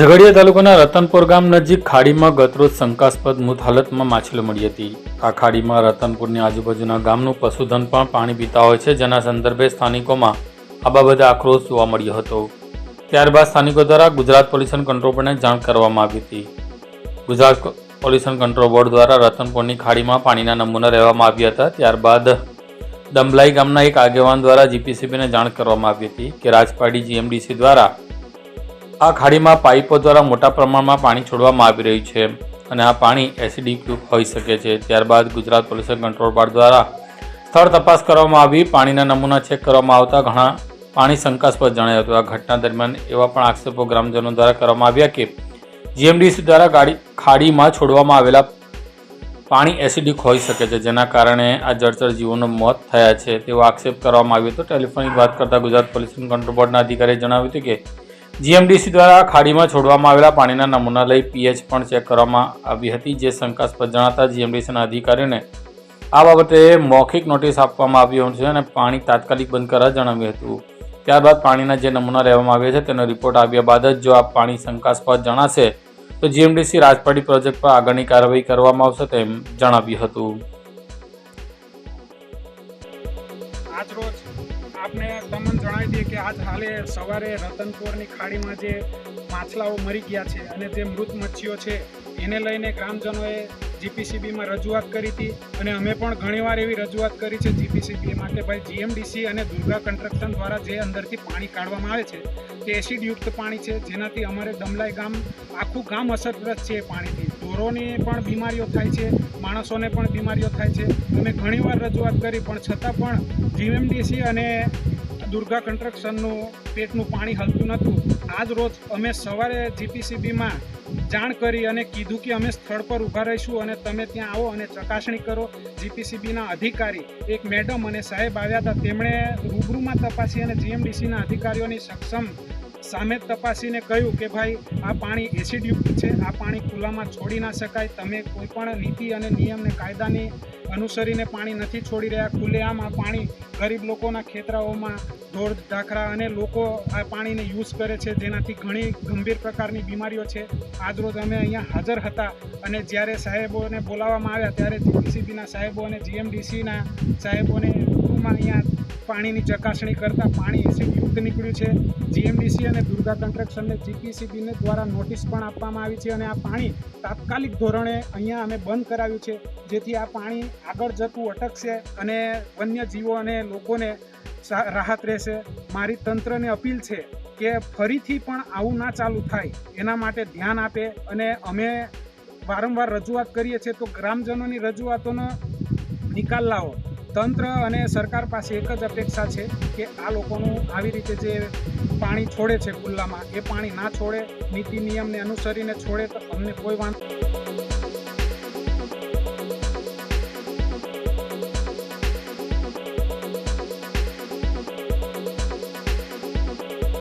ઝઘડિયા તાલુકાના રતનપુર ગામ નજીક ખાડીમાં ગતરોજ શંકાસ્પદ મૃત હાલતમાં માછલી મળી હતી. આ ખાડીમાં રતનપુરની આજુબાજુના ગામનું પશુધન પણ પાણી પીતા હોય છે, જેના સંદર્ભે સ્થાનિકોમાં આ બાબતે આક્રોશ જોવા મળ્યો હતો. ત્યારબાદ સ્થાનિકો દ્વારા ગુજરાત પોલ્યુશન કંટ્રોલ બોર્ડને જાણ કરવામાં આવી હતી. ગુજરાત પોલ્યુશન કંટ્રોલ બોર્ડ દ્વારા રતનપુરની ખાડીમાં પાણીના નમૂના લેવામાં આવ્યા હતા. ત્યારબાદ દંબલાઈ ગામના એક આગેવાન દ્વારા જીપીસીબીને જાણ કરવામાં આવી હતી કે રાજપાડી જીએમડીસી દ્વારા આ ખાડીમાં પાઇપો દ્વારા મોટા પ્રમાણમાં પાણી છોડવામાં આવી રહ્યું છે અને આ પાણી એસિડિક હોઈ શકે છે. ત્યારબાદ ગુજરાત પોલ્યુશન કંટ્રોલ બોર્ડ દ્વારા સ્થળ તપાસ કરવામાં આવી. પાણીના નમૂના ચેક કરવામાં આવતા ઘણા પાણી શંકાસ્પદ જણાયું હતું. આ ઘટના દરમિયાન એવા પણ આક્ષેપો ગ્રામજનો દ્વારા કરવામાં આવ્યા કે જીએમડીસી દ્વારા ગાડી ખાડીમાં છોડવામાં આવેલા પાણી એસિડિક હોઈ શકે છે, જેના કારણે આ જળચર જીવોનું મોત થયા છે. તેવો આક્ષેપ કરવામાં આવ્યો હતો. ટેલિફોનિક વાત કરતા ગુજરાત પોલ્યુશન કંટ્રોલ બોર્ડના અધિકારીએ જણાવ્યું હતું કે જીએમડીસી દ્વારા ખાડીમાં છોડવામાં આવેલા પાણીના નમૂના લઈ પીએચ પણ ચેક કરવામાં આવી હતી, જે શંકાસ્પદ જણાતા જીએમડીસીના અધિકારીઓને આ બાબતે મૌખિક નોટિસ આપવામાં આવી છે અને પાણી તાત્કાલિક બંધ કરવા જણાવ્યું હતું. ત્યારબાદ પાણીના જે નમૂના લેવામાં આવ્યા છે તેનો રિપોર્ટ આવ્યા બાદ જ જો આ પાણી શંકાસ્પદ જણાશે, તો જીએમડીસી રાજપાડી પ્રોજેક્ટ પર આગળની કાર્યવાહી કરવામાં આવશે તેમ જણાવ્યું હતું. આજ રોજ આપને જણાવી દઈએ કે આજ હાલે સવારે રતનપુરની ખાડીમાં જે માછલાઓ મરી ગયા છે અને જે મૃત મચ્છીઓ છે, એને લઈને ગ્રામજનોએ જીપીસીબીમાં રજૂઆત કરી હતી અને અમે પણ ઘણીવાર એવી રજૂઆત કરી છે જીપીસીબી માટે. ભાઈ, જીએમડીસી અને દુર્ગા કન્સ્ટ્રક્શન દ્વારા જે અંદરથી પાણી કાઢવામાં આવે છે, તે એસિડયુક્ત પાણી છે, જેનાથી અમારે દમલાઈ ગામ, આખું ગામ અસરગ્રસ્ત છે એ પાણીથી. ઢોરોને પણ બીમારીઓ થાય છે, માણસોને પણ બીમારીઓ થાય છે. અમે ઘણીવાર રજૂઆત કરી, પણ છતાં પણ જીએમડીસી અને દુર્ગા કન્સ્ટ્રક્શનનું પેટનું પાણી હલતું નહોતું. આજ રોજ અમે સવારે જીપીસીબીમાં જાણ કરી અને કીધું કે અમે સ્થળ પર ઊભા રહીશું અને તમે ત્યાં આવો અને ચકાસણી કરો. જીપીસીબીના અધિકારી, એક મેડમ અને સાહેબ આવ્યા હતા. તેમણે રૂબરૂમાં તપાસી અને જીએમડીસીના અધિકારીઓની સક્ષમ સામે તપાસીને કહ્યું કે ભાઈ, આ પાણી એસિડયુક્ત છે, આ પાણી ખુલ્લામાં છોડી ના શકાય, તમે કોઈ પણ નીતિ અને નિયમને કાયદાની અનુસરીને પાણી નથી છોડી રહ્યા. ખુલ્લેઆમ આ પાણી ગરીબ લોકોના ખેતરાઓમાં, ઢોર ઢાખરા અને લોકો આ પાણીને યુઝ કરે છે. જેનાથી ઘણી ગંભીર પ્રકારની બીમારીઓ છે. આજરોજ અમે અહીંયા હાજર હતા અને જ્યારે સાહેબોને બોલાવવામાં આવ્યા, ત્યારે જીપીસીબીના સાહેબો અને જીએમડીસીના સાહેબોને અહીંયા પાણીની ચકાસણી કરતાં પાણી એસિડયુક્ત નીકળ્યું છે. જીએમડીસી અને દુર્ગા કન્સ્ટ્રક્શનને જીપીસીબીને દ્વારા નોટિસ પણ આપવામાં આવી છે અને આ પાણી તાત્કાલિક ધોરણે અહીંયા અમે બંધ કરાવ્યું છે. જેથી આ પાણી આગળ જતું અટકશે અને વન્ય જીવો અને લોકોને રાહત રહેશે. મારી તંત્રને અપીલ છે કે ફરીથી પણ આવું ના ચાલુ થાય. એના માટે ધ્યાન આપે અને અમે વારંવાર રજૂઆત કરીએ છીએ તો ગ્રામજનોની રજૂઆતોનો નિકાલ લાવો. તંત્ર અને સરકાર પાસે એક જ અપેક્ષા છે કે આ લોકોનું આવી રીતે જે પાણી છોડે છે ખુલ્લામાં, એ પાણી ના છોડે, નીતિ નિયમને અનુસરીને છોડે તો અમને કોઈ વાંધો